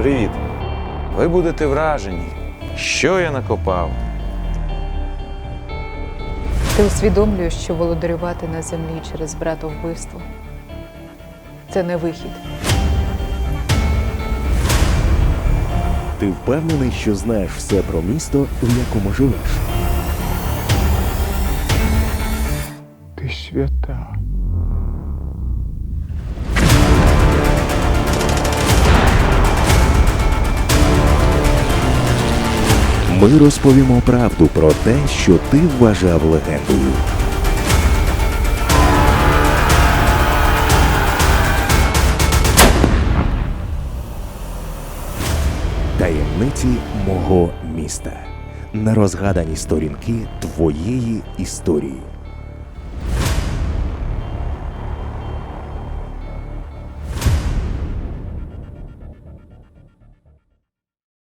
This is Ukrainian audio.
Привіт. Ви будете вражені, що я накопав. Ти усвідомлюєш, що володарювати на землі через братовбивство це не вихід. Ти впевнений, що знаєш все про місто, в якому живеш. Ти свята. Ми розповімо правду про те, що ти вважав легендою. Таємниці мого міста. Нерозгадані сторінки твоєї історії.